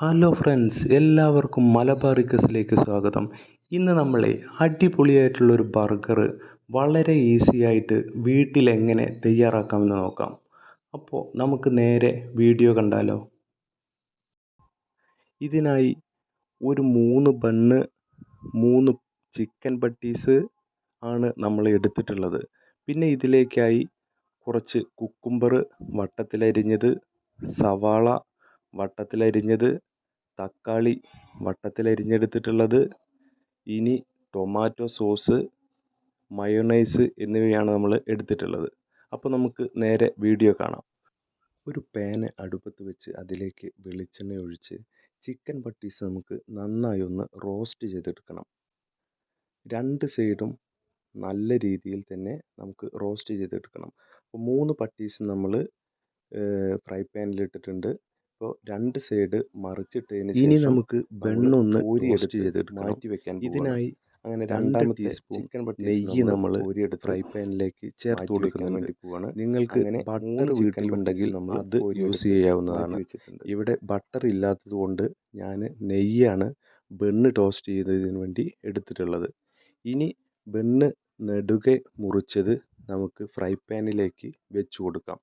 Hello friends എല്ലാവർക്കും മലബാർ റിക്കസിലേക്ക് സ്വാഗതം. ഇന്ന് നമ്മളെ അടിപൊളിയായിട്ടുള്ളൊരു ബർഗർ വളരെ ഈസി ആയിട്ട് വീട്ടിൽ എങ്ങനെ തയ്യാറാക്കാമെന്ന് നോക്കാം. അപ്പോൾ നമുക്ക് നേരെ വീഡിയോ കണ്ടാലോ? ഇതിനായി ഒരു മൂന്ന് ബണ്ണ് മൂന്ന് ചിക്കൻ പട്ടീസ് ആണ് നമ്മൾ എടുത്തിട്ടുള്ളത്. പിന്നെ ഇതിലേക്കായി കുറച്ച് കുക്കുംബർ വട്ടത്തിലരിഞ്ഞത് സവാള വട്ടത്തിലരിഞ്ഞത് തക്കാളി വട്ടത്തിലരിഞ്ഞെടുത്തിട്ടുള്ളത്. ഇനി ടൊമാറ്റോ സോസ് മയോണൈസ് എന്നിവയാണ് നമ്മൾ എടുത്തിട്ടുള്ളത്. അപ്പോൾ നമുക്ക് നേരെ വീഡിയോ കാണാം. ഒരു പാന് അടുപ്പത്ത് വെച്ച് അതിലേക്ക് വെളിച്ചെണ്ണ ഒഴിച്ച് ചിക്കൻ പട്ടീസ് നമുക്ക് നന്നായി ഒന്ന് റോസ്റ്റ് ചെയ്തെടുക്കണം. രണ്ട് സൈഡും നല്ല രീതിയിൽ തന്നെ നമുക്ക് റോസ്റ്റ് ചെയ്തെടുക്കണം. അപ്പോൾ മൂന്ന് പട്ടീസ് നമ്മൾ ഫ്രൈ പാനിൽ അപ്പോൾ രണ്ട് സൈഡ് മറിച്ചിട്ടതിന് ഇനി നമുക്ക് വെണ്ണൊന്ന് കോരിയെടുത്ത് ചെയ്തെടുത്ത് മാറ്റി വെക്കാൻ. ഇതിനായി അങ്ങനെ രണ്ട് രണ്ടാമത്തെ ടീസ്പൂൺ ചിക്കൻ നെയ്യ് നമ്മൾ കോരിയെടുത്ത് ഫ്രൈ പാനിലേക്ക് ചേർത്ത് കൊടുക്കുന്നുണ്ട്. വേണ്ടി പോവാണ്. നിങ്ങൾക്ക് അങ്ങനെ ബട്ടർ വീട്ടിലുണ്ടെങ്കിൽ നമ്മൾ അത് യൂസ് ചെയ്യാവുന്നതാണ്. ഇവിടെ ബട്ടർ ഇല്ലാത്തത് കൊണ്ട് ഞാൻ നെയ്യാണ് ബണ്ണ് ടോസ്റ്റ് ചെയ്തതിന് വേണ്ടി എടുത്തിട്ടുള്ളത്. ഇനി ബണ്ണ് നെടുകെ മുറിച്ചത് നമുക്ക് ഫ്രൈ പാനിലേക്ക് വെച്ച് കൊടുക്കാം.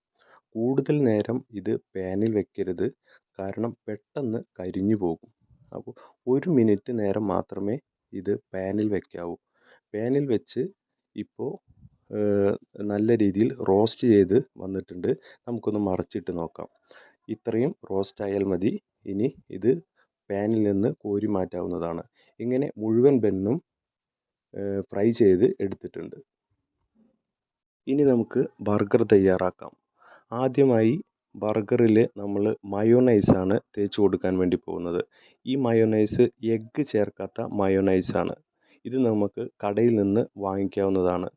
കൂടുതൽ നേരം ഇത് പാനിൽ വെക്കരുത്. കാരണം പെട്ടെന്ന് കരിഞ്ഞു പോകും. അപ്പോൾ ഒരു മിനിറ്റ് നേരം മാത്രമേ ഇത് പാനിൽ വെക്കാവൂ. പാനിൽ വെച്ച് ഇപ്പോൾ നല്ല രീതിയിൽ റോസ്റ്റ് ചെയ്ത് വന്നിട്ടുണ്ട്. നമുക്കൊന്ന് മറിച്ചിട്ട് നോക്കാം. ഇത്രയും റോസ്റ്റ് ആയാൽ മതി. ഇനി ഇത് പാനിൽ നിന്ന് കോരി മാറ്റാവുന്നതാണ്. ഇങ്ങനെ മുഴുവൻ ബെന്നും ഫ്രൈ ചെയ്ത് എടുത്തിട്ടുണ്ട്. ഇനി നമുക്ക് ബർഗർ തയ്യാറാക്കാം. ആദ്യമായി ബർഗറിൽ നമ്മൾ മയോണൈസാണ് തേച്ച് കൊടുക്കാൻ വേണ്ടി പോകുന്നത്. ഈ മയോണൈസ് എഗ്ഗ് ചേർക്കാത്ത മയോണൈസാണ്. ഇത് നമുക്ക് കടയിൽ നിന്ന് വാങ്ങിക്കാവുന്നതാണ്.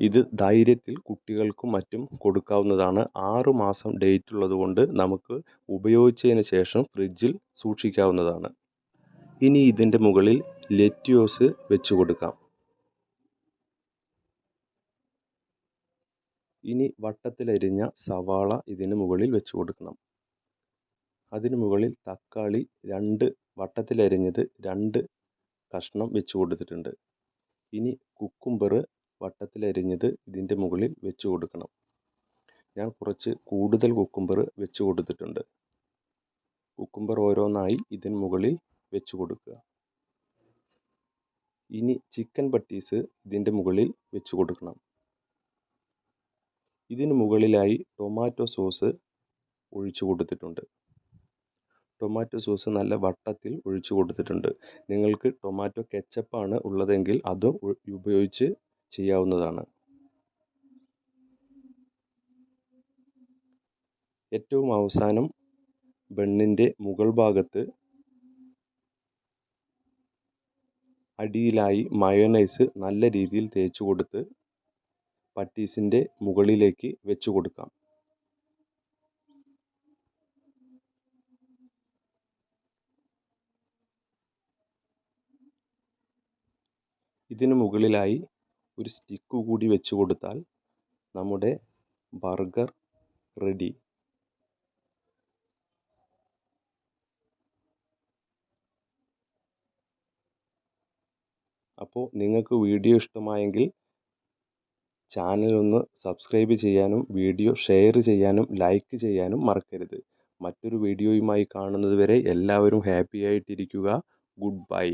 ഇത് ധൈര്യത്തിൽ കുട്ടികൾക്കും മറ്റും കൊടുക്കാവുന്നതാണ്. ആറ് മാസം ഡേറ്റ് ഉള്ളതുകൊണ്ട് നമുക്ക് ഉപയോഗിച്ചതിന് ശേഷം ഫ്രിഡ്ജിൽ സൂക്ഷിക്കാവുന്നതാണ്. ഇനി ഇതിന്റെ മുകളിൽ ലെറ്റ്യൂസ് വെച്ച് കൊടുക്കാം. ഇനി വട്ടത്തിലരിഞ്ഞ സവാള ഇതിന് മുകളിൽ വെച്ച് കൊടുക്കണം. അതിന് മുകളിൽ തക്കാളി രണ്ട് വട്ടത്തിലരിഞ്ഞത് രണ്ട് കഷ്ണം വെച്ച് കൊടുത്തിട്ടുണ്ട്. ഇനി കുക്കുംബർ വട്ടത്തിലരിഞ്ഞത് ഇതിന്റെ മുകളിൽ വെച്ച് കൊടുക്കണം. ഞാൻ കുറച്ച് കൂടുതൽ കുക്കുംബർ വെച്ച് കൊടുത്തിട്ടുണ്ട്. കുക്കുംബർ ഓരോന്നായി ഇതിന് മുകളിൽ വെച്ച് കൊടുക്കുക. ഇനി ചിക്കൻ പട്ടീസ് ഇതിന്റെ മുകളിൽ വെച്ച് കൊടുക്കണം. ഇതിന് മുകളിലായി ടൊമാറ്റോ സോസ് ഒഴിച്ചു കൊടുത്തിട്ടുണ്ട്. ടൊമാറ്റോ സോസ് നല്ല വട്ടത്തിൽ ഒഴിച്ചു കൊടുത്തിട്ടുണ്ട്. നിങ്ങൾക്ക് ടൊമാറ്റോ കെച്ചപ്പാണ് ഉള്ളതെങ്കിൽ അതും ഉപയോഗിച്ച് ചെയ്യാവുന്നതാണ്. ഏറ്റവും അവസാനം ബണ്ണിന്റെ മുകൾ ഭാഗത്ത് അടിയിലായി മയോണൈസ് നല്ല രീതിയിൽ തേച്ച് കൊടുത്ത് പട്ടീസിന്റെ മുകളിലേക്ക് വെച്ച് കൊടുക്കാം. ഇതിന് മുകളിലായി ഒരു സ്റ്റിക്ക് കൂടി വെച്ച് കൊടുത്താൽ നമ്മുടെ ബർഗർ റെഡി. അപ്പോൾ നിങ്ങൾക്ക് വീഡിയോ ഇഷ്ടമായെങ്കിൽ ചാനൽ ഒന്ന് സബ്സ്ക്രൈബ് ചെയ്യാനും വീഡിയോ ഷെയർ ചെയ്യാനും ലൈക്ക് ചെയ്യാനും മറക്കരുത്. മറ്റൊരു വീഡിയോയുമായി കാണുന്നത് വരെ എല്ലാവരും ഹാപ്പി ആയിട്ടിരിക്കുക. Good bye.